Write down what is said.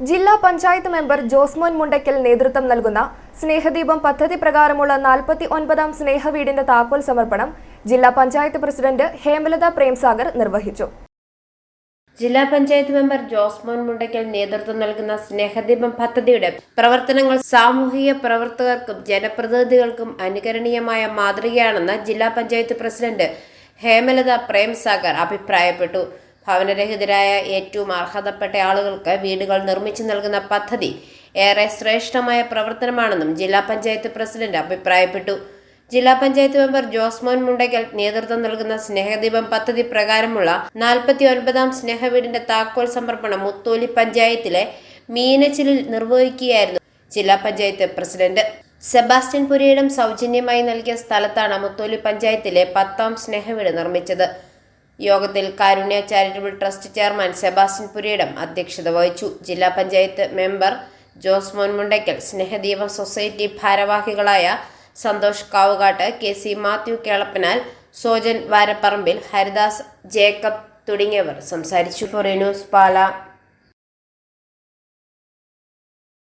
ജില്ലാ പഞ്ചായത്ത് മെമ്പർ ജോസ്മോൻ മുണ്ടയ്ക്കൽ നേതൃത്വം നൽകുന്ന സ്നേഹദീപം പദ്ധതി പ്രകാരമുള്ള നാൽപ്പത്തി ഒൻപതാം സ്നേഹവീടിന്റെ താക്കോൽ സമർപ്പണം ജില്ലാ പഞ്ചായത്ത് പ്രസിഡന്റ് ഹേമലത പ്രേംസാഗർ നിർവഹിച്ചു. ജില്ലാ പഞ്ചായത്ത് മെമ്പർ ജോസ്മോൻ മുണ്ടയ്ക്കൽ നേതൃത്വം നൽകുന്ന സ്നേഹദീപം പദ്ധതിയുടെ പ്രവർത്തനങ്ങൾ സാമൂഹിക പ്രവർത്തകർക്കും ജനപ്രതിനിധികൾക്കും അനുകരണീയമായ മാതൃകയാണെന്ന് ജില്ലാ പഞ്ചായത്ത് പ്രസിഡന്റ് ഹേമലത പ്രേംസാഗർ അഭിപ്രായപ്പെട്ടു. ഭവനരഹിതരായ ഏറ്റവും അർഹതപ്പെട്ട ആളുകൾക്ക് വീടുകൾ നിർമ്മിച്ചു നൽകുന്ന പദ്ധതി ഏറെ ശ്രേഷ്ഠമായ പ്രവർത്തനമാണെന്നും ജില്ലാ പഞ്ചായത്ത് പ്രസിഡന്റ് അഭിപ്രായപ്പെട്ടു. ജില്ലാ പഞ്ചായത്ത് മെമ്പർ ജോസ്മോൻ മുണ്ടയ്ക്കൽ നേതൃത്വം നൽകുന്ന സ്നേഹദീപം പദ്ധതി പ്രകാരമുള്ള നാൽപ്പത്തി ഒൻപതാം സ്നേഹവീടിന്റെ താക്കോൽ സമർപ്പണം മുത്തോലി പഞ്ചായത്തിലെ മീനച്ചിലിൽ നിർവഹിക്കുകയായിരുന്നു ജില്ലാ പഞ്ചായത്ത് പ്രസിഡന്റ്. സെബാസ്റ്റ്യൻ പുരയിടം സൗജന്യമായി നൽകിയ സ്ഥലത്താണ് മുത്തോലി പഞ്ചായത്തിലെ പത്താം സ്നേഹവീട് നിർമ്മിച്ചത്. യോഗത്തിൽ Karunya charitable trust chairman Sebastian Purayidam അധ്യക്ഷത വഹിച്ചു. ജില്ലാ പഞ്ചായത്ത് മെമ്പർ ജോസ്മോൻ മുണ്ടയ്ക്കൽ സ്നേഹദീപം സൊസൈറ്റി ഭാരവാഹികളായ Santhosh Kavukattu K C Mathew Kelappanal Sojan Varaparambil Haridas Jacob തുടങ്ങിയവർ സംസാരിച്ചു. Four news Pala.